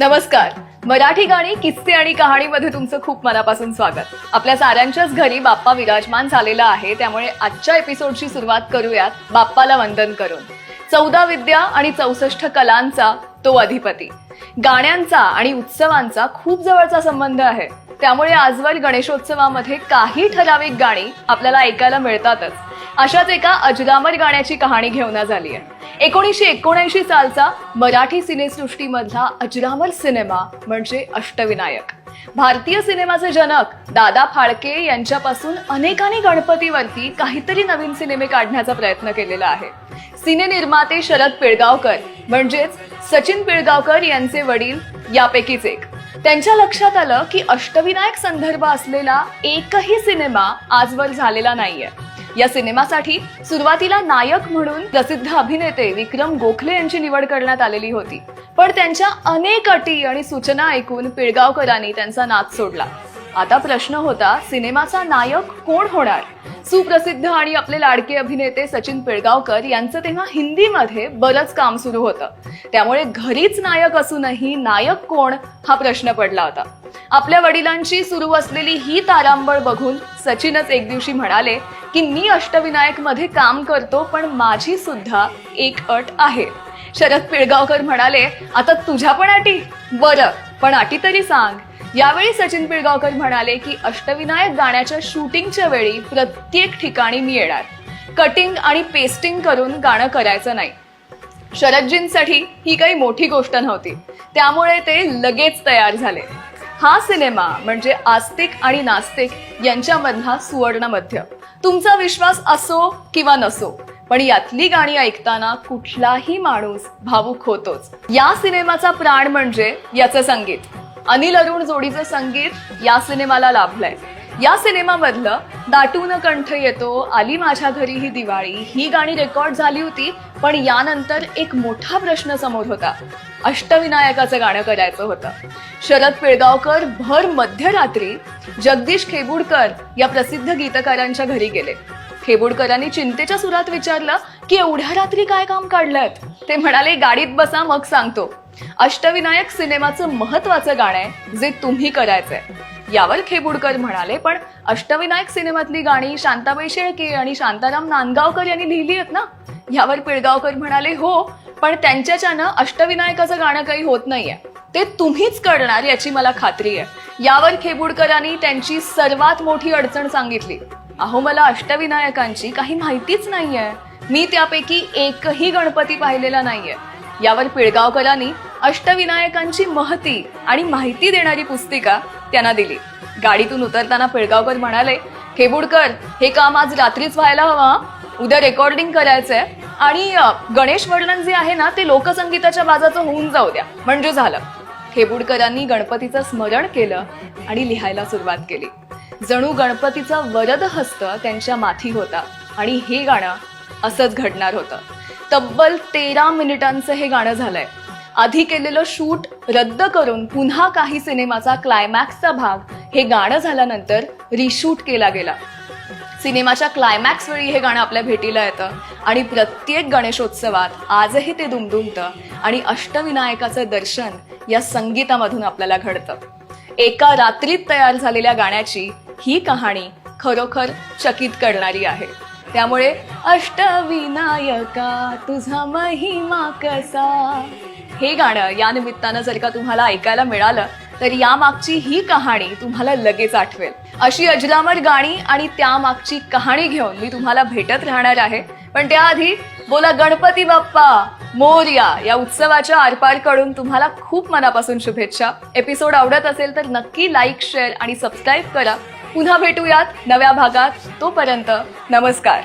नमस्कार. मराठी गाणी किस्से आणि कहाणीमध्ये तुमचं खूप मनापासून स्वागत. आपल्या साऱ्यांच्याच घरी बाप्पा विराजमान झालेला आहे त्यामुळे आजच्या एपिसोडची सुरुवात करूयात बाप्पाला वंदन करून. चौदा विद्या आणि चौसष्ट कलांचा तो अधिपती. गाण्यांचा आणि उत्सवांचा खूप जवळचा संबंध आहे. त्यामुळे आजवर गणेशोत्सवामध्ये काही ठराविक गाणी आपल्याला ऐकायला मिळतातच. अशाच एका अजरामर गाण्याची कहाणी घेऊन झाली आहे एकोणीसशे एकोणऐंशी सालचा मराठी सिनेसृष्टीमधला अजरामर सिनेमा म्हणजे अष्टविनायक. भारतीय सिनेमाचे जनक दादा फाळके यांच्यापासून अनेकांनी गणपतीवरती काहीतरी नवीन सिनेमे काढण्याचा प्रयत्न केलेला आहे. सिने निर्माते शरद पिळगावकर म्हणजेच सचिन पिळगावकर यांचे वडील यापैकीच एक. त्यांच्या लक्षात आलं की अष्टविनायक संदर्भ असलेला एकही सिनेमा आजवर झालेला नाहीये. या सिनेमासाठी सुरुवातीला नायक म्हणून प्रसिद्ध अभिनेते विक्रम गोखले यांची निवड करण्यात आलेली होती. पण त्यांच्या अनेक अटी आणि सूचना ऐकून पिळगावकरांनी त्यांचा नाच सोडला. आता प्रश्न होता सिनेमाचा नायक कोण होणार? सुप्रसिद्ध आणि आपले लाडके अभिनेते सचिन पिळगावकर यांचं तेव्हा हिंदीमध्ये बरंच काम सुरू होतं. त्यामुळे घरीच नायक असूनही नायक कोण? हा प्रश्न पडला होता. आपल्या वडिलांची सुरू असलेली ही तारांबळ बघून सचिनच एक दिवशी म्हणाले की मी अष्टविनायकमध्ये काम करतो पण माझी सुद्धा एक अट आहे. शरद पिळगावकर म्हणाले आता तुझ्या पण अटी. बरं पण अटी तरी सांग. यावेळी सचिन पिळगावकर म्हणाले की अष्टविनायक गाण्याच्या शूटिंगच्या वेळी प्रत्येक ठिकाणी मी येणार. कटिंग आणि पेस्टिंग करून गाणं करायचं नाही. शरदजींसाठी ही काही मोठी गोष्ट नव्हती. त्यामुळे ते लगेच तयार झाले. हा सिनेमा म्हणजे आस्तिक आणि नास्तिक यांच्यामधला सुवर्ण मध्य तुमचा विश्वास असो किंवा नसो पण यातली गाणी ऐकताना कुठलाही माणूस भावुक होतोच. या सिनेमाचा प्राण म्हणजे याचं संगीत. अनिल अरुण जोडीचं संगीत या सिनेमाला लाभलंय. या सिनेमामधलं दाटून कंठ येतो आली माझ्या घरी ही दिवाळी ही गाणी रेकॉर्ड झाली होती पण यानंतर एक मोठा प्रश्न समोर होता. अष्टविनायकाचं गाणं करायचं होतं. शरद पिळगावकर भर मध्यरात्री जगदीश खेबुडकर या प्रसिद्ध गीतकारांच्या घरी गेले. खेबुडकरांनी चिंतेच्या सुरात विचारलं की एवढ्या रात्री काय काम काढलंयत ते म्हणाले गाडीत बसा मग सांगतो. अष्टविनायक सिनेमाचं महत्वाचं गाणं आहे जे तुम्ही करायचंय. यावर खेबुडकर म्हणाले पण अष्टविनायक सिनेमातली गाणी शांताबाई शेळके आणि शांताराम नांदगावकर यांनी लिहिली आहेत ना? यावर पिळगावकर म्हणाले हो पण त्यांच्याच्यानं अष्टविनायकाचं गाणं काही होत नाहीये. ते तुम्हीच करणार याची मला खात्री आहे. यावर खेबुडकरांनी त्यांची सर्वात मोठी अडचण सांगितली. अहो मला अष्टविनायकांची काही माहितीच नाहीये. मी त्यापैकी एकही गणपती पाहिलेला नाहीये. यावर पिळगावकरांनी अष्टविनायकांची महती आणि माहिती देणारी पुस्तिका त्यांना दिली. गाडीतून उतरताना पिळगावकर म्हणाले खेबुडकर हे काम आज रात्रीच व्हायला हवं उद्या रेकॉर्डिंग करायचंय. आणि गणेश वर्णन जे आहे ना ते लोकसंगीताच्या बाजाचं होऊन जाऊ द्या. म्हणजे झालं. खेबुडकरांनी गणपतीचं स्मरण केलं आणि लिहायला सुरुवात केली. जणू गणपतीचा वरद हस्त त्यांच्या माथी होता आणि हे गाणं असंच घडणार होतं. तब्बल तेरा मिनिटांचं हे गाणं झालंय. आधी केलेलं शूट रद्द करून पुन्हा काही सिनेमाचा क्लायमॅक्सचा भाग हे गाणं झाल्यानंतर रिशूट केला गेला. सिनेमाच्या क्लायमॅक्स वेळी हे गाणं आपल्या भेटीला येतं. आणि प्रत्येक गणेशोत्सवात आजही ते दुमदुमतं आणि अष्टविनायकाचं दर्शन या संगीतामधून आपल्याला घडतं. एका रात्रीत तयार झालेल्या गाण्याची ही कहाणी खरोखर चकित करणारी आहे. त्यामुळे अष्टविनायका तुझा महिमा कसा? हे गाणं या निमित्तानं जर का तुम्हाला ऐकायला मिळालं तर यामागची ही कहाणी तुम्हाला लगेच आठवेल. अशी अजरामर गाणी आणि त्यामागची कहाणी घेऊन मी तुम्हाला भेटत राहणार आहे. पण त्याआधी बोला गणपती बाप्पा मोर्या या उत्सवाच्या आरपारकडून तुम्हाला खूप मनापासून शुभेच्छा. एपिसोड आवडत असेल तर नक्की लाईक शेअर आणि सबस्क्राईब करा. पुन्हा भेटूयात नव्या भागात. तोपर्यंत नमस्कार.